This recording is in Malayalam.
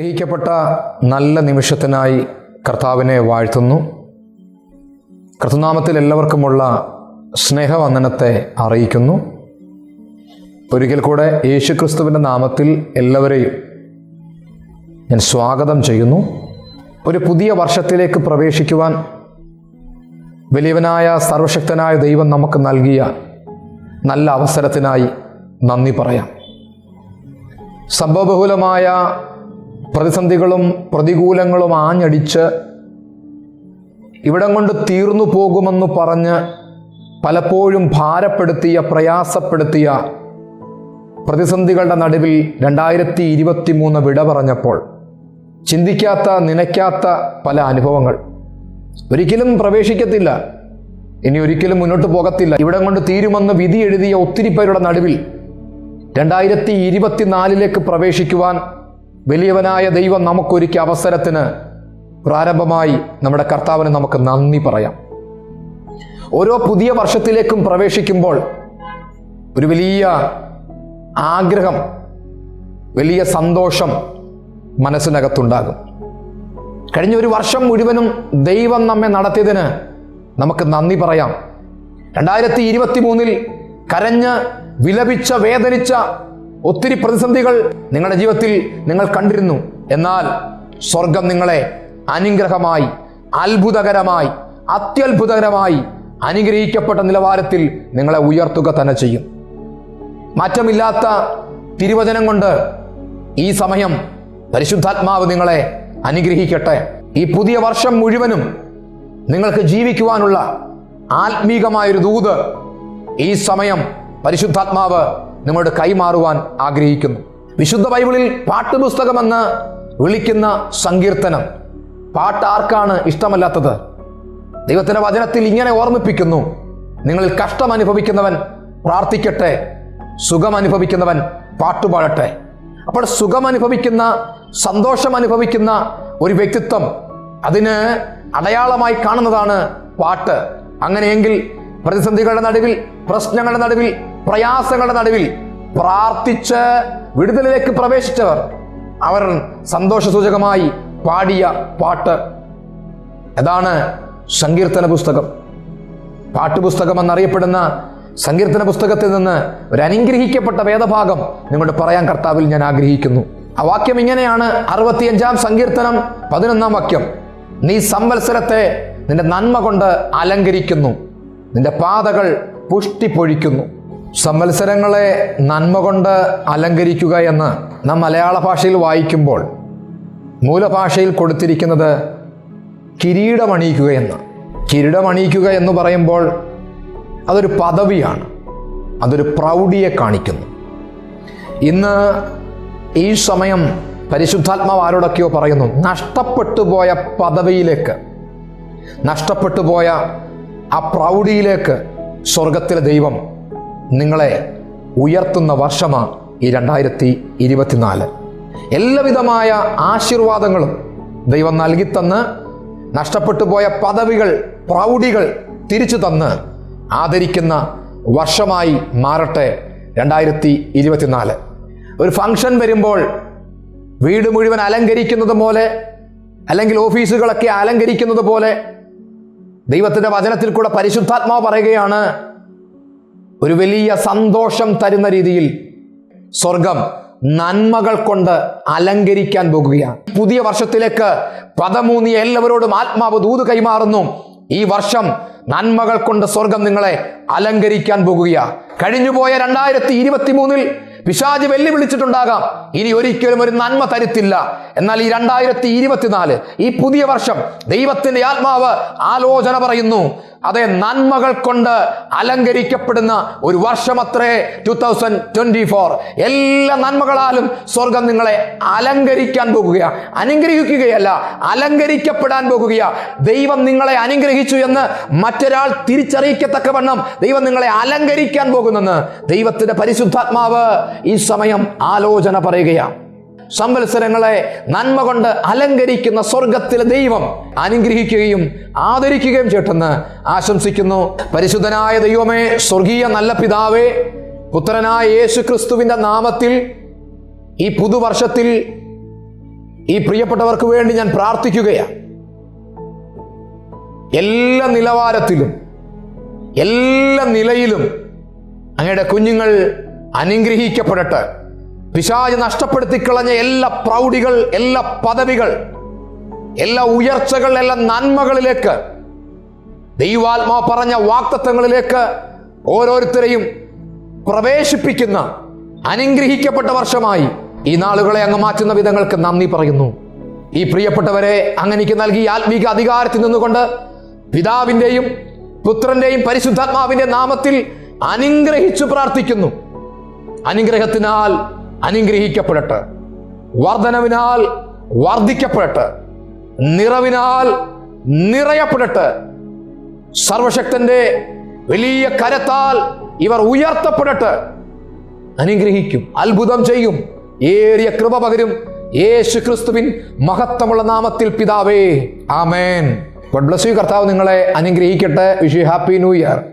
പ്രിയപ്പെട്ട നല്ല നിമിഷത്തിനായി കർത്താവിനെ വാഴ്ത്തുന്നു. കർത്തനാമത്തിൽ എല്ലാവർക്കുമുള്ള സ്നേഹവന്ദനത്തെ അറിയിക്കുന്നു. ഒരിക്കൽ കൂടെ യേശുക്രിസ്തുവിന്റെ നാമത്തിൽ എല്ലാവരെയും ഞാൻ സ്വാഗതം ചെയ്യുന്നു. ഒരു പുതിയ വർഷത്തിലേക്ക് പ്രവേശിക്കുവാൻ വലിയവനായ സർവശക്തനായ ദൈവം നമുക്ക് നൽകിയ നല്ല അവസരത്തിനായി നന്ദി പറയാം. സംഭവബഹുലമായ പ്രതിസന്ധികളും പ്രതികൂലങ്ങളും ആഞ്ഞടിച്ച് ഇവിടം കൊണ്ട് തീർന്നു പോകുമെന്ന് പറഞ്ഞ് പലപ്പോഴും ഭാരപ്പെടുത്തിയ പ്രയാസപ്പെടുത്തിയ പ്രതിസന്ധികളുടെ നടുവിൽ രണ്ടായിരത്തി ഇരുപത്തി മൂന്ന് വിട പറഞ്ഞപ്പോൾ ചിന്തിക്കാത്ത നനയ്ക്കാത്ത പല അനുഭവങ്ങൾ. ഒരിക്കലും പ്രവേശിക്കത്തില്ല. ഇനി ഒരിക്കലും മുന്നോട്ട് പോകത്തില്ല. ഇവിടം കൊണ്ട് തീരുമെന്ന് വിധി എഴുതിയ ഒത്തിരി പേരുടെ നടുവിൽ രണ്ടായിരത്തി ഇരുപത്തിനാലിലേക്ക് പ്രവേശിക്കുവാൻ വലിയവനായ ദൈവം നമുക്കൊരുക്കിയ അവസരത്തിന് പ്രാരംഭമായി നമ്മുടെ കർത്താവിന് നമുക്ക് നന്ദി പറയാം. ഓരോ പുതിയ വർഷത്തിലേക്കും പ്രവേശിക്കുമ്പോൾ ഒരു വലിയ ആഗ്രഹം വലിയ സന്തോഷം മനസ്സിനകത്തുണ്ടാകും. കഴിഞ്ഞ ഒരു വർഷം മുഴുവനും ദൈവം നമ്മെ നടത്തിയതിന് നമുക്ക് നന്ദി പറയാം. രണ്ടായിരത്തി ഇരുപത്തി മൂന്നിൽ കരഞ്ഞ് വിലപിച്ച വേദനിച്ച ഒത്തിരി പ്രതിസന്ധികൾ നിങ്ങളുടെ ജീവിതത്തിൽ നിങ്ങൾ കണ്ടിരുന്നു. എന്നാൽ സ്വർഗം നിങ്ങളെ അനുഗ്രഹമായി അത്ഭുതകരമായി അത്യത്ഭുതകരമായി അനുഗ്രഹിക്കപ്പെട്ട നിലവാരത്തിൽ നിങ്ങളെ ഉയർത്തുക തന്നെ ചെയ്യും. മാറ്റമില്ലാത്ത തിരുവചനം കൊണ്ട് ഈ സമയം പരിശുദ്ധാത്മാവ് നിങ്ങളെ അനുഗ്രഹിക്കട്ടെ. ഈ പുതിയ വർഷം മുഴുവനും നിങ്ങൾക്ക് ജീവിക്കുവാനുള്ള ആത്മീകമായൊരു ദൂത് ഈ സമയം പരിശുദ്ധാത്മാവ് നിങ്ങളോട് കൈമാറുവാൻ ആഗ്രഹിക്കുന്നു. വിശുദ്ധ ബൈബിളിൽ പാട്ടുപുസ്തകമെന്ന് വിളിക്കുന്ന സങ്കീർത്തനം. പാട്ട് ആർക്കാണ് ഇഷ്ടമല്ലാത്തത്? ദൈവത്തിന്റെ വചനത്തിൽ ഇങ്ങനെ ഓർമ്മിപ്പിക്കുന്നു. നിങ്ങളിൽ കഷ്ടം അനുഭവിക്കുന്നവൻ പ്രാർത്ഥിക്കട്ടെ സുഖം അനുഭവിക്കുന്നവൻ പാട്ടുപാടട്ടെ അപ്പോൾ സുഖം അനുഭവിക്കുന്ന സന്തോഷം അനുഭവിക്കുന്ന ഒരു വ്യക്തിത്വം അതിന് അടയാളമായി കാണുന്നതാണ് പാട്ട്. അങ്ങനെയെങ്കിൽ പ്രതിസന്ധികളുടെ നടുവിൽ പ്രശ്നങ്ങളുടെ നടുവിൽ പ്രയാസങ്ങളുടെ നടുവിൽ പ്രാർത്ഥിച്ച് വിടുതലിലേക്ക് പ്രവേശിച്ചവർ അവർ സന്തോഷസൂചകമായി പാടിയ പാട്ട്. അതാണ് സങ്കീർത്തന പുസ്തകം. പാട്ടുപുസ്തകം എന്നറിയപ്പെടുന്ന സങ്കീർത്തന പുസ്തകത്തിൽ നിന്ന് ഒരു അനുഗ്രഹിക്കപ്പെട്ട വേദഭാഗം നിങ്ങളുടെ പറയാൻ കർത്താവിൽ ഞാൻ ആഗ്രഹിക്കുന്നു. ആ വാക്യം ഇങ്ങനെയാണ്. അറുപത്തിയഞ്ചാം സങ്കീർത്തനം പതിനൊന്നാം വാക്യം. നീ സംവത്സരത്തെ നിന്റെ നന്മ കൊണ്ട് അലങ്കരിക്കുന്നു. നിന്റെ പാതകൾ പുഷ്ടി പൊഴിക്കുന്നു. സംവത്സരങ്ങളെ നന്മ കൊണ്ട് അലങ്കരിക്കുക എന്ന് നാം മലയാള ഭാഷയിൽ വായിക്കുമ്പോൾ മൂലഭാഷയിൽ കൊടുത്തിരിക്കുന്നത് കിരീടമണിയിക്കുക എന്ന്. കിരീടമണിയിക്കുക എന്ന് പറയുമ്പോൾ അതൊരു പദവിയാണ്. അതൊരു പ്രൗഢിയെ കാണിക്കുന്നു. ഇന്ന് ഈ സമയം പരിശുദ്ധാത്മാവ് ആരോടൊക്കെയോ പറയുന്നു നഷ്ടപ്പെട്ടു പോയ പദവിയിലേക്ക് നഷ്ടപ്പെട്ടു പോയ ആ പ്രൗഢിയിലേക്ക് സ്വർഗത്തിലെ ദൈവം നിങ്ങളെ ഉയർത്തുന്ന വർഷമാണ് ഈ രണ്ടായിരത്തി ഇരുപത്തിനാല്. എല്ലാവിധമായ ആശീർവാദങ്ങളും ദൈവം നൽകിത്തന്ന് നഷ്ടപ്പെട്ടു പോയ പദവികൾ പ്രൗഢികൾ തിരിച്ചു തന്ന് ആദരിക്കുന്ന വർഷമായി മാറട്ടെ രണ്ടായിരത്തി ഇരുപത്തിനാല്. ഒരു ഫംഗ്ഷൻ വരുമ്പോൾ വീട് മുഴുവൻ അലങ്കരിക്കുന്നത് പോലെ അല്ലെങ്കിൽ ഓഫീസുകളൊക്കെ അലങ്കരിക്കുന്നത് പോലെ ദൈവത്തിന്റെ വചനത്തിൽ കൂടെ പരിശുദ്ധാത്മാവ് പറയുകയാണ് ഒരു വലിയ സന്തോഷം തരുന്ന രീതിയിൽ സ്വർഗം നന്മകൾ കൊണ്ട് അലങ്കരിക്കാൻ പോകുകയാണ്. പുതിയ വർഷത്തിലേക്ക് പദമൂന്നിയ എല്ലാവരോടും ആത്മാവ് ദൂത് കൈമാറുന്നു. ഈ വർഷം നന്മകൾ കൊണ്ട് സ്വർഗം നിങ്ങളെ അലങ്കരിക്കാൻ പോകുകയാണ്. കഴിഞ്ഞുപോയ രണ്ടായിരത്തി ഇരുപത്തി മൂന്നിൽ പിശാജ് വെല്ലുവിളിച്ചിട്ടുണ്ടാകാം. ഇനി ഒരിക്കലും ഒരു നന്മ തരുത്തില്ല. എന്നാൽ ഈ രണ്ടായിരത്തി ഇരുപത്തിനാല് ഈ പുതിയ വർഷം ദൈവത്തിന്റെ ആത്മാവ് ആലോചന പറയുന്നു. അതെ നന്മകൾ കൊണ്ട് അലങ്കരിക്കപ്പെടുന്ന ഒരു വർഷമത്രേ ടു തൗസൻഡ് ട്വന്റി ഫോർ എല്ലാ നന്മകളാലും സ്വർഗം നിങ്ങളെ അലങ്കരിക്കാൻ പോകുകയാണ് അനുഗ്രഹിക്കുകയല്ല അലങ്കരിക്കപ്പെടാൻ പോകുകയാണ് ദൈവം നിങ്ങളെ അനുഗ്രഹിച്ചു എന്ന് മറ്റൊരാൾ തിരിച്ചറിയിക്കത്തക്കവണ്ണം ദൈവം നിങ്ങളെ അലങ്കരിക്കാൻ പോകുന്നെന്ന് ദൈവത്തിന്റെ പരിശുദ്ധാത്മാവ് ഈ സമയം ആലോചന പറയുകയാണ് സംവത്സരങ്ങളെ നന്മ കൊണ്ട് അലങ്കരിക്കുന്ന സ്വർഗത്തിലെ ദൈവം അനുഗ്രഹിക്കുകയും ആദരിക്കുകയും ചെയ്യട്ടെന്ന് ആശംസിക്കുന്നു. പരിശുദ്ധനായ ദൈവമേ സ്വർഗീയ നല്ല പിതാവേ പുത്രനായ യേശു ക്രിസ്തുവിന്റെ നാമത്തിൽ ഈ പുതുവർഷത്തിൽ ഈ പ്രിയപ്പെട്ടവർക്ക് വേണ്ടി ഞാൻ പ്രാർത്ഥിക്കുകയാണ്. എല്ലാ നിലവാരത്തിലും എല്ലാ നിലയിലും അങ്ങയുടെ കുഞ്ഞുങ്ങൾ അനുഗ്രഹിക്കപ്പെടട്ടെ. പിശാജ് നഷ്ടപ്പെടുത്തിക്കളഞ്ഞ എല്ലാ പ്രൗഢികൾ എല്ലാ പദവികൾ എല്ലാ ഉയർച്ചകൾ എല്ലാ നന്മകളിലേക്ക് ദൈവാത്മാ പറഞ്ഞ വാക്തത്വങ്ങളിലേക്ക് ഓരോരുത്തരെയും പ്രവേശിപ്പിക്കുന്ന അനുഗ്രഹിക്കപ്പെട്ട വർഷമായി ഈ നാളുകളെ അങ്ങ് മാറ്റുന്ന വിധങ്ങൾക്ക് നന്ദി പറയുന്നു. ഈ പ്രിയപ്പെട്ടവരെ അങ്ങനെക്ക് നൽകി ആത്മീക അധികാരത്തിൽ നിന്നുകൊണ്ട് പിതാവിന്റെയും പുത്രന്റെയും പരിശുദ്ധാത്മാവിന്റെ നാമത്തിൽ അനുഗ്രഹിച്ചു പ്രാർത്ഥിക്കുന്നു. അനുഗ്രഹത്തിനാൽ അനുഗ്രഹിക്കപ്പെടട്ടെ. വർധനവിനാൽ വർദ്ധിക്കപ്പെടട്ടെ. നിറവിനാൽ നിറയപ്പെടട്ടെ. സർവശക്തന്റെ വലിയ കരത്താൽ ഇവർ ഉയർത്തപ്പെടട്ടെ. അനുഗ്രഹിക്കും അത്ഭുതം ചെയ്യും. ഏറിയ കൃപ പകരും യേശു ക്രിസ്തുവിൻ മഹത്വമുള്ള നാമത്തിൽ പിതാവേ. ആമേൻ. ഗോഡ് ബ്ലസ് യു കർത്താവ് നിങ്ങളെ അനുഗ്രഹിക്കട്ടെ. Vishu happy new year